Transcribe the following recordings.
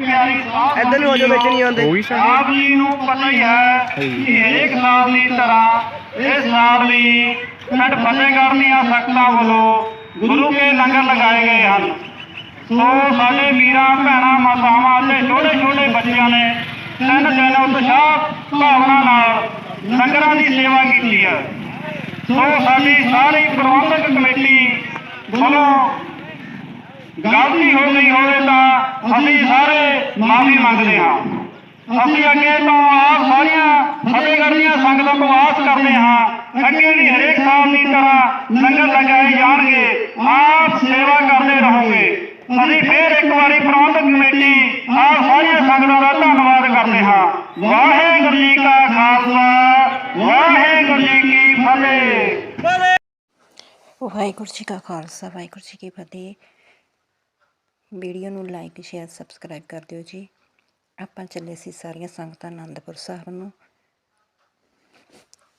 ਇੱਧਰ ਨੂੰ ਹੋ ਜਾਓ, ਵਿੱਚ ਨਹੀਂ ਆਉਂਦੇ। ਆਪ ਜੀ ਨੂੰ ਪਤਾ ਹੀ ਹੈ ਕਿ ਹਰੇਕ ਸਾਲ ਦੀ ਤਰ੍ਹਾਂ ਇਸ ਸਾਲ ਵੀ ਪਿੰਡ ਫਤਿਹਗੜ੍ਹ ਦੀਆਂ ਸੰਗਤਾਂ ਵੱਲੋਂ ਗੁਰੂ ਕੇ ਲੰਗਰ ਲਗਾਏ ਗਏ ਹਨ। ਸੋ ਸਾਡੇ ਵੀਰਾਂ ਭੈਣਾਂ ਮਾਤਾਵਾਂ ਤੇ ਛੋਟੇ ਛੋਟੇ ਬੱਚਿਆਂ ਨੇ ਤਿੰਨ ਦਿਨ ਉਤਸ਼ਾਹ ਭਾਵਨਾ ਨਾਲ ਲੰਗਰਾਂ ਦੀ ਸੇਵਾ ਕੀਤੀ ਹੈ। ਸੋ ਸਾਡੀ ਸਾਰੀ ਪ੍ਰਬੰਧਕ ਕਮੇਟੀ ਵੱਲੋਂ ਗਲਤੀ ਹੋ ਗਈ ਹੋਵੇ ਤਾਂ ਅਸੀਂ ਸਾਰੇ ਮਾਫੀ ਮੰਗਦੇ ਹਾਂ। ਅਸੀਂ ਅੱਗੇ ਤੋਂ ਆਪ ਸਾਰੀਆਂ ਫਤਿਹਗੜ੍ਹ ਦੀਆਂ ਸੰਗਤਾਂ ਤੋਂ ਆਸ ਕਰਦੇ ਹਾਂ। ਅੱਗੇ ਵੀ ਹਰੇਕ ਸਾਲ ਦੀ ਤਰ੍ਹਾਂ ਲੰਗਰ ਲਗਾਏ ਜਾਣਗੇ। ਆਪ ਸੇਵਾ ਕਰਦੇ ਰਹੋਗੇ। ਅਸੀਂ ਫੇਰ ਇੱਕ ਵਾਰੀ ਪ੍ਰਬੰਧਕ ਕਮੇਟੀ ਆਪ ਸਾਰੀਆਂ ਸੰਗਤਾਂ ਦਾ ਧੰਨਵਾਦ ਕਰਦੇ ਹਾਂ। ਵਾਹਿਗੁਰੂ ਜੀ ਕਾ ਖਾਲਸਾ, ਵਾਹਿਗੁਰੂ ਜੀ ਕੀ ਫਤਿਹ। ਵਾਹਿਗੁਰੂ ਜੀ ਕਾ ਖਾਲਸਾ, ਵਾਹਿਗੁਰੂ ਜੀ ਕੀ ਫਤਿਹ। ਵੀਡੀਓ ਨੂੰ ਲਾਈਕ, ਸ਼ੇਅਰ, ਸਬਸਕ੍ਰਾਈਬ ਕਰ ਦਿਓ ਜੀ। ਆਪਾਂ ਚੱਲੇ ਸੀ ਸਾਰੀਆਂ ਸੰਗਤਾਂ ਆਨੰਦਪੁਰ ਸਾਹਿਬ ਨੂੰ।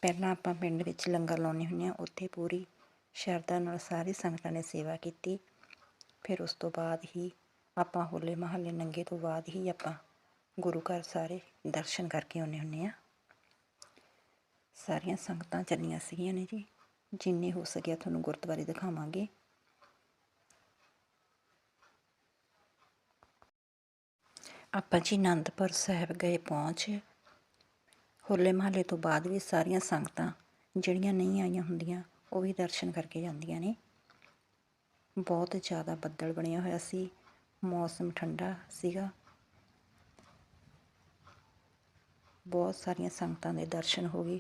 ਪਹਿਲਾਂ ਆਪਾਂ ਪਿੰਡ ਵਿੱਚ ਲੰਗਰ ਲਾਉਣੇ ਹੁੰਦੇ ਆ ਉੱਥੇ ਪੂਰੀ ਸ਼ਰਧਾ ਨਾਲ ਸਾਰੀ ਸੰਗਤਾਂ ਨੇ ਸੇਵਾ ਕੀਤੀ। ਫਿਰ ਉਸ ਤੋਂ ਬਾਅਦ ਹੀ ਆਪਾਂ ਹੋਲੇ ਮਹੱਲੇ ਨੰਗੇ ਤੋਂ ਬਾਅਦ ਹੀ ਆਪਾਂ ਗੁਰੂ ਘਰ ਸਾਰੇ ਦਰਸ਼ਨ ਕਰਕੇ ਆਉਣੇ ਹੁੰਦੇ ਆ ਸਾਰੀਆਂ ਸੰਗਤਾਂ ਚੱਲੀਆਂ ਸੀਗੀਆਂ ਨੇ ਜੀ। ਜਿੰਨੇ ਹੋ ਸਕਿਆ ਤੁਹਾਨੂੰ ਗੁਰਦੁਆਰੇ ਦਿਖਾਵਾਂਗੇ। ਆਪਾਂ ਜੀ ਅਨੰਦਪੁਰ ਸਾਹਿਬ ਗਏ ਪਹੁੰਚ। ਹੋਲੇ ਮਹੱਲੇ ਤੋਂ ਬਾਅਦ ਵੀ ਸਾਰੀਆਂ ਸੰਗਤਾਂ ਜਿਹੜੀਆਂ ਨਹੀਂ ਆਈਆਂ ਹੁੰਦੀਆਂ, ਉਹ ਵੀ ਦਰਸ਼ਨ ਕਰਕੇ ਜਾਂਦੀਆਂ ਨੇ। ਬਹੁਤ ਜ਼ਿਆਦਾ ਬੱਦਲ ਬਣਿਆ ਹੋਇਆ ਸੀ, ਮੌਸਮ ਠੰਡਾ ਸੀਗਾ। ਬਹੁਤ ਸਾਰੀਆਂ ਸੰਗਤਾਂ ਦੇ ਦਰਸ਼ਨ ਹੋ ਗਏ।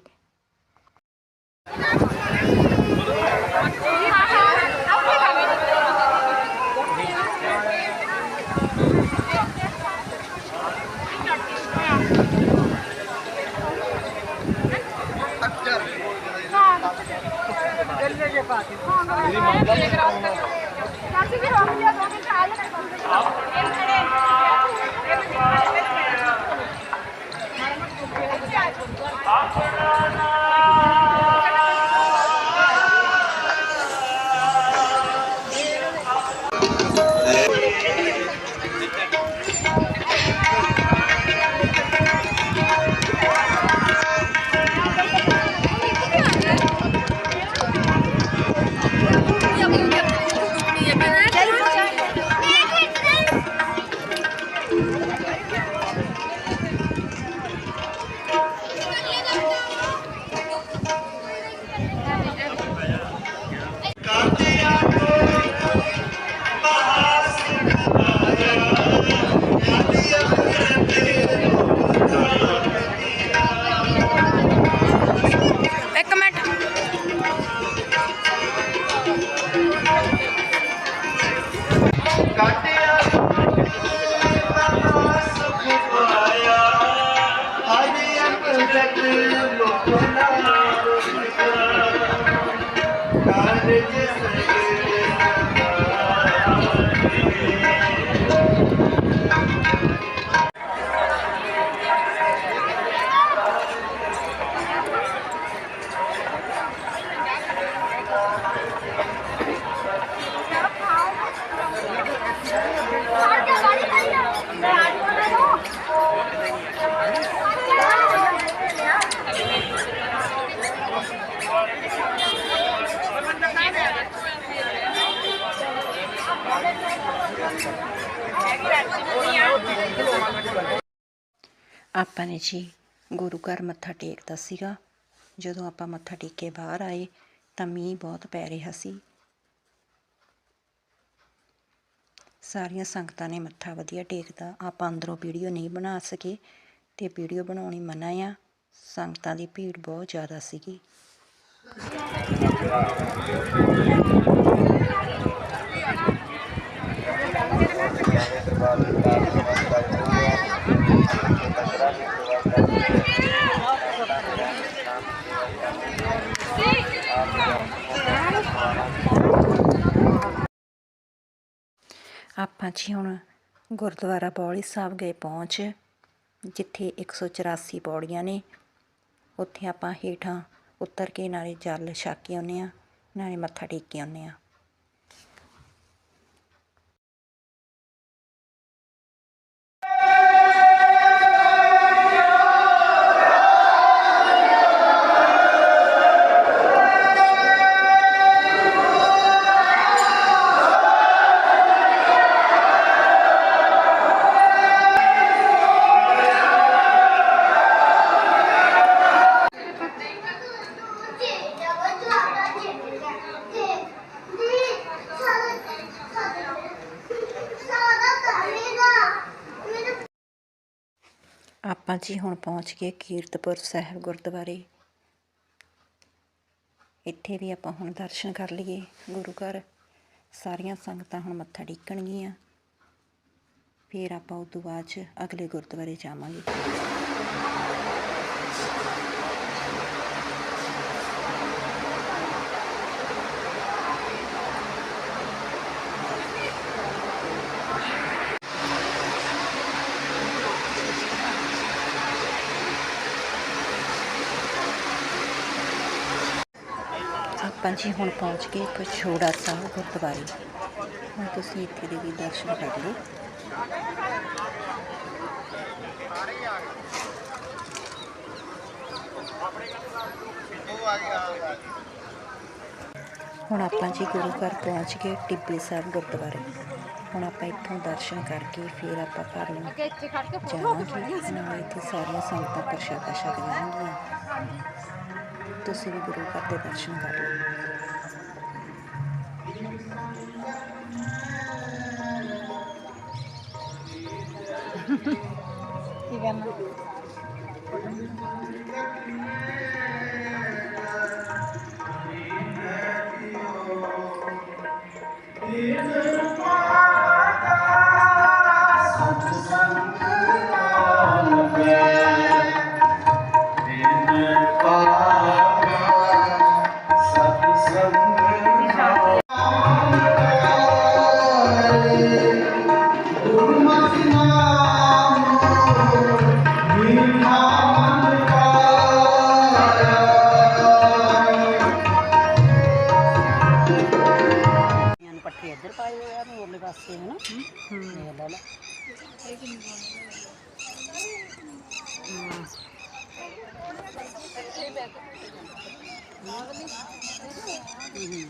Gracias. ਆਪਾਂ ਨੇ ਜੀ ਗੁਰੂ ਘਰ ਮੱਥਾ ਟੇਕਦਾ ਸੀਗਾ। ਜਦੋਂ ਆਪਾਂ ਮੱਥਾ ਟੇਕ ਕੇ ਬਾਹਰ ਆਏ ਤਾਂ ਮੀਂਹ ਬਹੁਤ ਪੈ ਰਿਹਾ ਸੀ। ਸਾਰੀਆਂ ਸੰਗਤਾਂ ਨੇ ਮੱਥਾ ਵਧੀਆ ਟੇਕਦਾ। ਆਪਾਂ ਅੰਦਰੋਂ ਵੀਡੀਓ ਨਹੀਂ ਬਣਾ ਸਕੇ ਤੇ ਵੀਡੀਓ ਬਣਾਉਣੀ ਮਨਾ ਆ। ਸੰਗਤਾਂ ਦੀ ਭੀੜ ਬਹੁਤ ਜ਼ਿਆਦਾ ਸੀਗੀ। ਆਪਾਂ ਜੀ ਹੁਣ ਗੁਰਦੁਆਰਾ ਬੌਲੀ ਸਾਹਿਬ ਗਏ ਪਹੁੰਚ, ਜਿੱਥੇ 184 ਪੌੜੀਆਂ ਨੇ। ਉੱਥੇ ਆਪਾਂ ਹੇਠਾਂ ਉਤਰ ਕੇ ਨਾਲੇ ਜਲ ਛਕ ਕੇ ਆਉਂਦੇ ਹਾਂ, ਨਾਲੇ ਮੱਥਾ ਟੇਕ ਕੇ ਆਉਂਦੇ ਹਾਂ। ਆਪਾਂ ਜੀ ਹੁਣ ਪਹੁੰਚ ਗਏ ਕੀਰਤਪੁਰ ਸਾਹਿਬ ਗੁਰਦੁਆਰੇ। ਇੱਥੇ ਵੀ ਆਪਾਂ ਹੁਣ ਦਰਸ਼ਨ ਕਰ ਲਈਏ। ਗੁਰੂ ਘਰ ਸਾਰੀਆਂ ਸੰਗਤਾਂ ਹੁਣ ਮੱਥਾ ਟੇਕਣਗੀਆਂ। ਫਿਰ ਆਪਾਂ ਉਸ ਤੋਂ ਬਾਅਦ 'ਚ ਅਗਲੇ ਗੁਰਦੁਆਰੇ ਜਾਵਾਂਗੇ। ਆਪਾਂ ਜੀ ਹੁਣ ਪਹੁੰਚ ਗਏ ਪਛੋੜਾ ਸਾਹਿਬ ਗੁਰਦੁਆਰੇ। ਹੁਣ ਤੁਸੀਂ ਇੱਥੇ ਦੇ ਵੀ ਦਰਸ਼ਨ ਕਰ ਲਓ। ਹੁਣ ਆਪਾਂ ਜੀ ਗੁਰੂ ਘਰ ਪਹੁੰਚ ਗਏ ਟਿੱਬੇ ਸਾਹਿਬ ਗੁਰਦੁਆਰੇ। ਹੁਣ ਆਪਾਂ ਇੱਥੋਂ ਦਰਸ਼ਨ ਕਰਕੇ ਫਿਰ ਆਪਾਂ ਘਰ ਨੂੰ ਜਾਵਾਂਗੇ। ਨਾਲ ਇੱਥੇ ਸਾਰੀਆਂ ਸੰਗਤਾਂ ਪ੍ਰਸ਼ਾਦਾ ਛਕ ਜਾਣਗੀਆਂ। ਤੁਸੀਂ ਵੀ ਗੁਰੂ ਘਰ ਦੇ ਦਰਸ਼ਨ ਕਰ ਲਓ। ਪੱਠੇ Ağlamış. Değil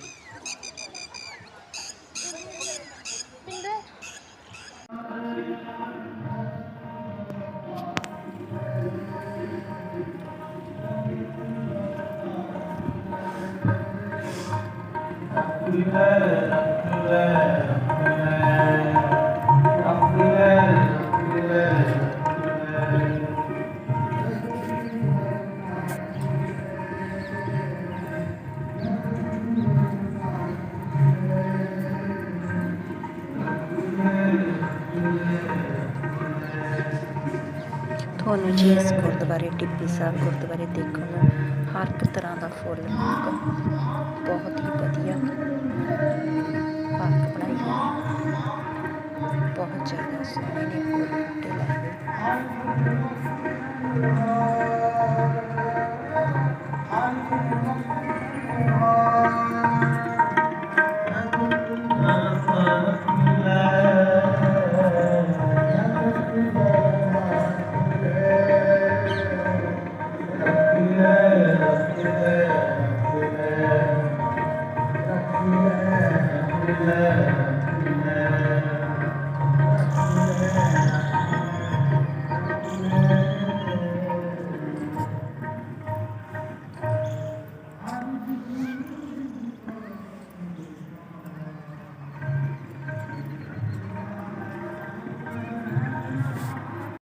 ਤੁਹਾਨੂੰ ਜੀ ਇਸ ਗੁਰਦੁਆਰੇ ਟਿੱਬੀ ਸਾਹਿਬ ਗੁਰਦੁਆਰੇ ਦੇਖਣ ਨੂੰ ਹਰ ਇੱਕ ਤਰ੍ਹਾਂ ਦਾ ਫੁੱਲ ਮਿਲੂਗਾ। ਬਹੁਤ ਹੀ ਵਧੀਆ।